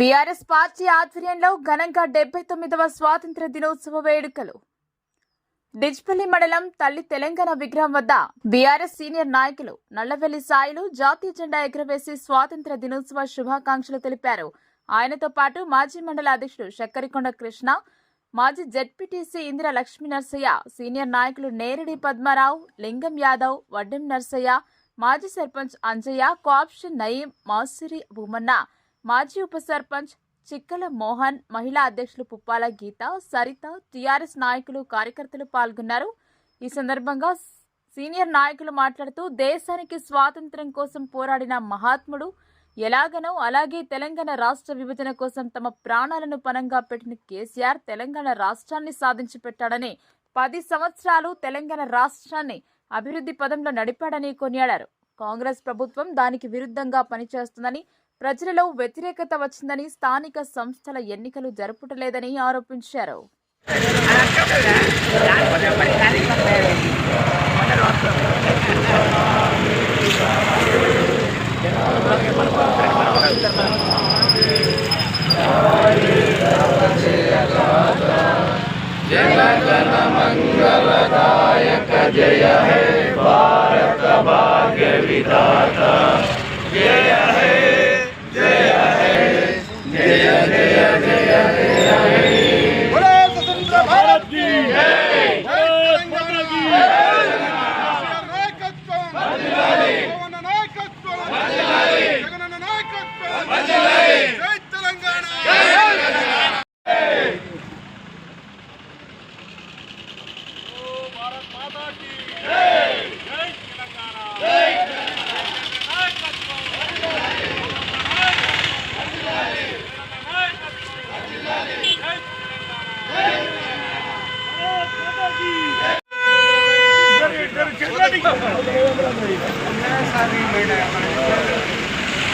BRS party ఆధ్వర్యంలో ఘనంగా డెబ్బై తొమ్మిదవ స్వాతంత్ర దినోత్సవ వేడుకలు. డిజ్పల్లి మండలం తల్లి తెలంగాణ విగ్రహం వద్ద బీఆర్ఎస్ సీనియర్ నాయకులు నల్లవెల్లి సాయిలు జాతీయ జెండా ఎగురవేసి స్వాతంత్ర దినోత్సవ శుభాకాంక్షలు తెలిపారు. ఆయనతో పాటు మాజీ మండల అధ్యక్షుడు శక్కరికొండ కృష్ణ మాజీ జెడ్పీటీసీ ఇందిర లక్ష్మీ నర్సయ్య సీనియర్ నాయకులు నేరడి పద్మారావు లింగం యాదవ్ వడ్డెం నర్సయ్య మాజీ సర్పంచ్ అంజయ్య కోఆప్షన్ నయీం మాసూరి భూమన్న మాజీ ఉప సర్పంచ్ చిక్కల మోహన్ మహిళా అధ్యక్షులు పుప్పాల గీత సరిత టీఆర్ఎస్ నాయకులు కార్యకర్తలు పాల్గొన్నారు. ఈ సందర్భంగా సీనియర్ నాయకులు మాట్లాడుతూ దేశానికి స్వాతంత్ర్యం కోసం పోరాడిన మహాత్ముడు ఎలాగనో అలాగే తెలంగాణ రాష్ట్ర విభజన కోసం తమ ప్రాణాలను పనంగా పెట్టిన కేసీఆర్ తెలంగాణ రాష్ట్రాన్ని సాధించి పెట్టాడని పది సంవత్సరాలు తెలంగాణ రాష్ట్రాన్ని అభివృద్ధి పదంలో నడిపాడని కొనియాడారు. కాంగ్రెస్ ప్రభుత్వం దానికి విరుద్ధంగా పనిచేస్తుందని ప్రజలలో వ్యతిరేకత వచ్చిందని స్థానిక సంస్థల ఎన్నికలు జరుపుటలేదని ఆరోపించారు. बोले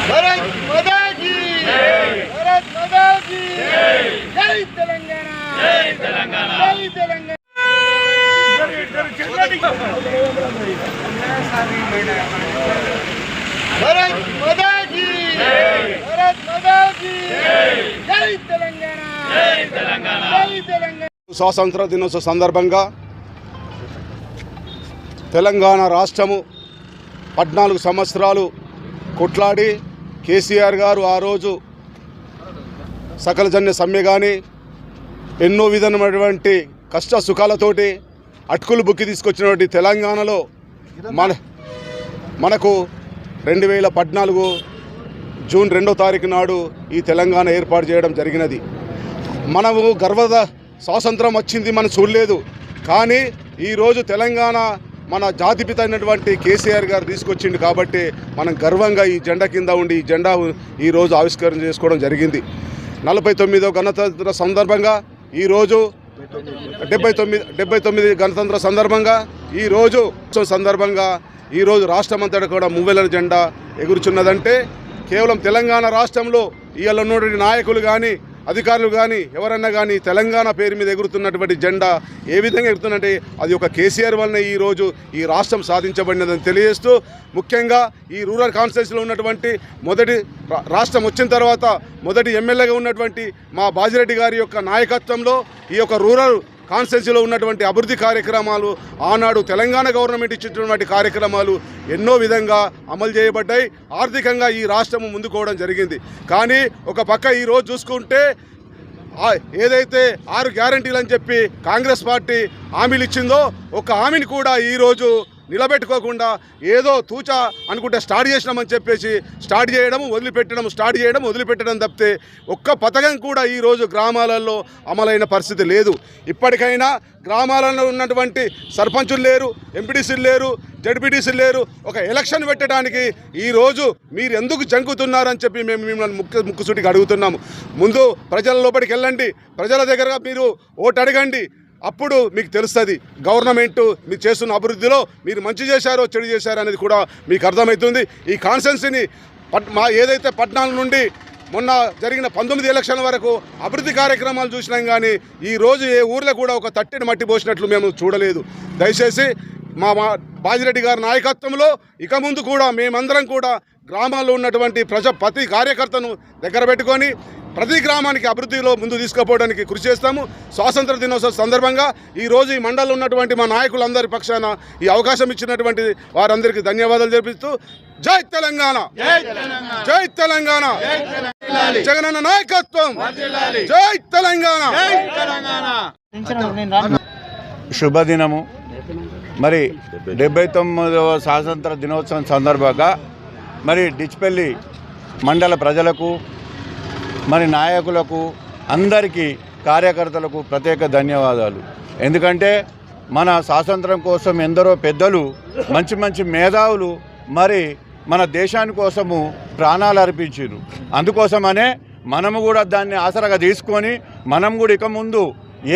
భరత్ మోదాజీ భరత్ స్వాతంత్ర దినోత్సవ సందర్భంగా తెలంగాణ రాష్ట్రము పద్నాలుగు సంవత్సరాలు కొట్లాడి కేసీఆర్ గారు ఆ రోజు సకలజన్య సమ్మె కానీ ఎన్నో విధమైనటువంటి కష్ట సుఖాలతోటి అటుకులు బుక్కి తీసుకొచ్చినటువంటి తెలంగాణలో మన మనకు రెండు వేల పద్నాలుగు జూన్ రెండో తారీఖు నాడు ఈ తెలంగాణ ఏర్పాటు చేయడం జరిగినది. మనము గర్వద స్వాతంత్రం వచ్చింది మనం చూడలేదు. కానీ ఈరోజు తెలంగాణ మన జాతిపిత అయినటువంటి కేసీఆర్ గారు తీసుకొచ్చిండు కాబట్టి మనం గర్వంగా ఈ జెండా కింద ఉండి ఈ జెండా ఈరోజు ఆవిష్కరణ చేసుకోవడం జరిగింది. నలభై తొమ్మిదో గణతంత్ర సందర్భంగా ఈరోజు డెబ్బై తొమ్మిది డెబ్బై తొమ్మిది గణతంత్ర సందర్భంగా ఈరోజు సందర్భంగా ఈరోజు రాష్ట్రమంతటా కూడా మువ్వెల జెండా ఎగురుచున్నదంటే కేవలం తెలంగాణ రాష్ట్రంలో ఇవాళ ఉన్నటువంటి నాయకులు కానీ అధికారులు కానీ ఎవరన్నా కానీ తెలంగాణ పేరు మీద ఎగురుతున్నటువంటి జెండా ఏ విధంగా ఎగురుతుందంటే అది ఒక కేసీఆర్ వలన ఈరోజు ఈ రాష్ట్రం సాధించబడినదని తెలియజేస్తూ ముఖ్యంగా ఈ రూరల్ కాన్స్టిట్యూన్సీలో ఉన్నటువంటి మొదటి రా- రాష్ట్రం వచ్చిన తర్వాత మొదటి ఎమ్మెల్యేగా ఉన్నటువంటి మా బాజిరెడ్డి గారి యొక్క నాయకత్వంలో ఈ యొక్క రూరల్ కాన్స్టెన్సీలో ఉన్నటువంటి అభివృద్ధి కార్యక్రమాలు ఆనాడు తెలంగాణ గవర్నమెంట్ ఇచ్చినటువంటి కార్యక్రమాలు ఎన్నో విధంగా అమలు చేయబడ్డాయి. ఆర్థికంగా ఈ రాష్ట్రం ముందుకోవడం జరిగింది. కానీ ఒక పక్క ఈరోజు చూసుకుంటే ఏదైతే ఆరు గ్యారంటీలు అని చెప్పి కాంగ్రెస్ పార్టీ హామీలు ఇచ్చిందో ఒక హామీని కూడా ఈరోజు నిలబెట్టుకోకుండా ఏదో తూచా అనుకుంటే స్టార్ట్ చేసినామని చెప్పేసి స్టార్ట్ చేయడం వదిలిపెట్టడం స్టార్ట్ చేయడం వదిలిపెట్టడం తప్పితే ఒక్క పథకం కూడా ఈరోజు గ్రామాలలో అమలైన పరిస్థితి లేదు. ఇప్పటికైనా గ్రామాలలో ఉన్నటువంటి సర్పంచులు లేరు ఎంపీటీసీలు లేరు జడ్పీటీసీలు లేరు. ఒక ఎలక్షన్ పెట్టడానికి ఈరోజు మీరు ఎందుకు జంకుతున్నారని చెప్పి మేము మిమ్మల్ని ముక్కు ముక్కుసూటికి అడుగుతున్నాము. ముందు ప్రజల లోపలికి వెళ్ళండి. ప్రజల దగ్గరగా మీరు ఓటు అడగండి. అప్పుడు మీకు తెలుస్తుంది గవర్నమెంట్ మీరు చేస్తున్న అభివృద్ధిలో మీరు మంచి చేశారో చెడు చేశారో అనేది కూడా మీకు అర్థమవుతుంది. ఈ కాన్సెన్సీని పట్ మా ఏదైతే పట్టణాల నుండి మొన్న జరిగిన పంతొమ్మిది ఎలక్షన్ల వరకు అభివృద్ధి కార్యక్రమాలు చూసినాం కానీ ఈ రోజు ఏ ఊర్లో కూడా ఒక తట్టిని మట్టి పోసినట్లు మేము చూడలేదు. దయచేసి మా మా బాజిరెడ్డి గారి నాయకత్వంలో ఇక ముందు కూడా మేమందరం కూడా గ్రామాల్లో ఉన్నటువంటి ప్రజ ప్రతి కార్యకర్తను దగ్గర పెట్టుకొని ప్రతి గ్రామానికి అభివృద్ధిలో ముందు తీసుకుపోవడానికి కృషి చేస్తాము. స్వాతంత్ర దినోత్సవ సందర్భంగా ఈ రోజు ఈ మండలంలో ఉన్నటువంటి మా నాయకులందరి పక్షాన ఈ అవకాశం ఇచ్చినటువంటి వారందరికీ ధన్యవాదాలు తెలిపిస్తూ జై తెలంగాణ! జై తెలంగాణ! జగనన్న నాయకత్వం! జై తెలంగాణ! శుభదినము. మరి డెబ్బై తొమ్మిదవ స్వాతంత్ర దినోత్సవం సందర్భంగా మరి డిచ్పల్లి మండల ప్రజలకు మరి నాయకులకు అందరికీ కార్యకర్తలకు ప్రత్యేక ధన్యవాదాలు. ఎందుకంటే మన స్వాతంత్రం కోసం ఎందరో పెద్దలు మంచి మంచి మేధావులు మరి మన దేశాని కోసము ప్రాణాలు అర్పించారు అందుకోసమనే మనము కూడా దాన్ని ఆసరగా తీసుకొని మనం కూడా ఇక ముందు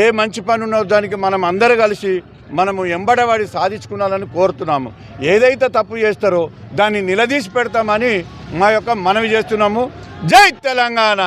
ఏ మంచి పని ఉన్నదో దానికి మనం అందరూ కలిసి మనము ఎంబడవాడి సాధించుకున్నాలని కోరుతున్నాము. ఏదైతే తప్పు చేస్తారో దాన్ని నిలదీసి పెడతామని మా యొక్క మనవి చేస్తున్నాము. జై తెలంగాణ.